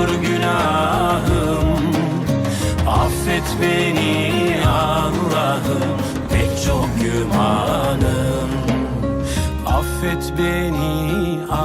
olur günahım. Affet beni Allah'ım. Pek çok gümanım Affet beni Allah'ım